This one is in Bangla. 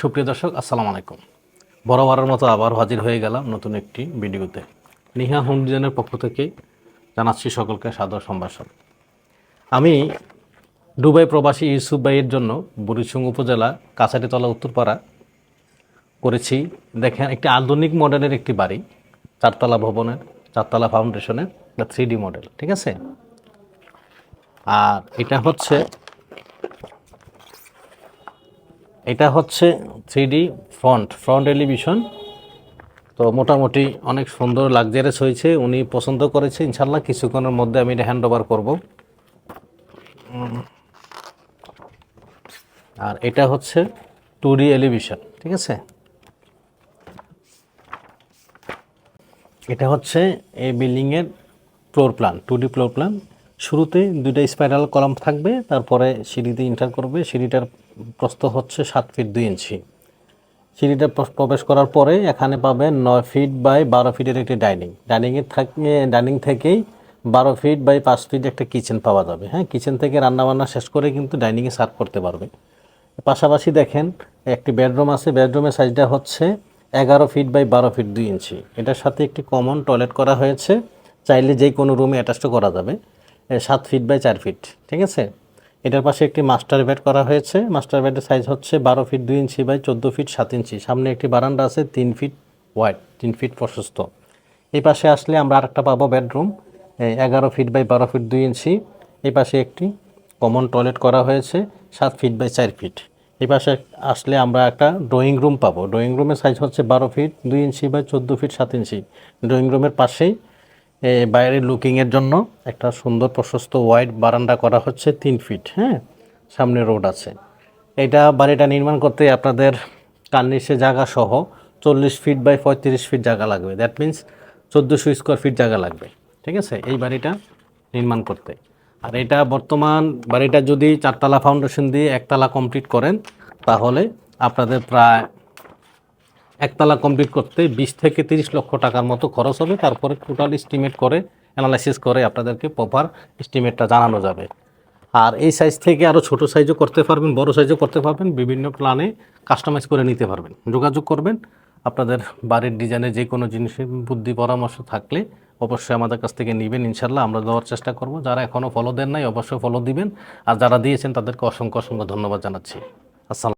সুপ্রিয় দর্শক, আসসালামু আলাইকুম। বরাবরের মতো আবার হাজির হয়ে গেলাম নতুন একটি ভিডিওতে। নিহা হোম ডিজাইনের পক্ষ থেকে জানাচ্ছি সকলকে সাদর সম্ভাষণ। আমি দুবাই প্রবাসী ইউসুফ ভাইয়ের জন্য বুড়িচুং উপজেলা কাছারিতলা উত্তরপাড়া করেছি। দেখেন, একটি আধুনিক মডেলের একটি বাড়ি, চারতলা ভবনের, চারতলা ফাউন্ডেশনের থ্রি ডি মডেল, ঠিক আছে? আর এটা হচ্ছে এটা হচ্ছে থ্রি ফ্রন্ট ফ্রন্ট এলিভিশন। তো মোটামুটি অনেক সুন্দর লাক্সারিয়াস হয়েছে, উনি পছন্দ করেছে। ইনশাল্লাহ কিছুক্ষণের মধ্যে আমি এটা হ্যান্ড ওভার করব। আর এটা হচ্ছে টু ডি এলিভিশন, ঠিক আছে? এটা হচ্ছে এই বিল্ডিংয়ের floor plan two D floor plan. শুরুতে দুইটা স্পাইরাল কলাম থাকবে, তারপরে সিঁড়িতে ইন্টার করবে। সিঁড়িটার প্রস্থ হচ্ছে সাত ফিট দুই ইঞ্চি সিঁড়িটা প্রবেশ করার পরে এখানে পাবেন নয় ফিট বাই বারো ফিটের একটি ডাইনিং ডাইনিংয়ের থাকে ডাইনিং থেকেই বারো ফিট বাই পাঁচ ফিট একটা কিচেন পাওয়া যাবে। হ্যাঁ কিচেন থেকে রান্নাবান্না শেষ করে কিন্তু ডাইনিংয়ে সার্ভ করতে পারবে। পাশাপাশি দেখেন, একটি বেডরুম আছে। বেডরুমের সাইজটা হচ্ছে এগারো ফিট বাই বারো ফিট দুই ইঞ্চি এটার সাথে একটি কমন টয়লেট করা হয়েছে। চাইলে যে কোনো রুমে অ্যাটাচও করা যাবে। সাত ফিট বাই চার ফিট ঠিক আছে? এটার পাশে একটি মাস্টার বেড করা হয়েছে। মাস্টার বেডের সাইজ হচ্ছে বারো ফিট দুই ইঞ্চি বাই চোদ্দ ফিট সাত ইঞ্চি। সামনে একটি বারান্দা আছে, তিন ফিট ওয়াইড তিন ফিট প্রশস্ত। এই পাশে আসলে আমরা আরেকটা পাবো বেডরুম এগারো ফিট বাই বারো ফিট দুই ইঞ্চি। এই পাশে একটি কমন টয়লেট করা হয়েছে, সাত ফিট বাই চার ফিট এই পাশে আসলে আমরা একটা ড্রয়িং রুম পাবো। ড্রয়িং রুমের সাইজ হচ্ছে বারো ফিট দুই ইঞ্চি বাই চোদ্দ ফিট সাত ইঞ্চি। ড্রয়িং রুমের পাশেই এ, বাইরের লুকিংয়ের জন্য একটা সুন্দর প্রশস্ত ওয়াইড বারান্দা করা হচ্ছে তিন ফিট হ্যাঁ? সামনে রোড আছে। এটা বাড়িটা নির্মাণ করতে আপনাদের কার্নিশে জায়গা সহ চল্লিশ ফিট বাই পঁয়ত্রিশ ফিট জায়গা লাগবে। দ্যাট মিন্স চোদ্দোশো স্কোয়ার ফিট জায়গা লাগবে। ঠিক আছে? এই বাড়িটা নির্মাণ করতে। আর এটা বর্তমান বাড়িটা যদি চারতলা ফাউন্ডেশন দিয়ে একতলা কমপ্লিট করেন তাহলে আপনাদের প্রায় একতলা কমপ্লিট করতে বিশ থেকে তিরিশ লক্ষ টাকার মতো খরচ হবে। তারপরে টোটাল এস্টিমেট করে অ্যানালাইসিস করে আপনাদেরকে প্রপার এস্টিমেটটা জানানো যাবে। আর এই সাইজ থেকে আরও ছোট সাইজও করতে পারবেন, বড় সাইজও করতে পারবেন, বিভিন্ন প্ল্যানে কাস্টমাইজ করে নিতে পারবেন। যোগাযোগ করবেন, আপনাদের বাড়ির ডিজাইনে যে কোনো জিনিসের বুদ্ধি, পরামর্শ থাকলে অবশ্যই আমাদের কাছ থেকে নেবেন। ইনশাল্লাহ আমরা দেওয়ার চেষ্টা করব। যারা এখনও ফলো দেন নাই, অবশ্যই ফলো দিবেন। আর যারা দিয়েছেন, তাদেরকে অসংখ্য অসংখ্য ধন্যবাদ জানাচ্ছি। আসসালাম।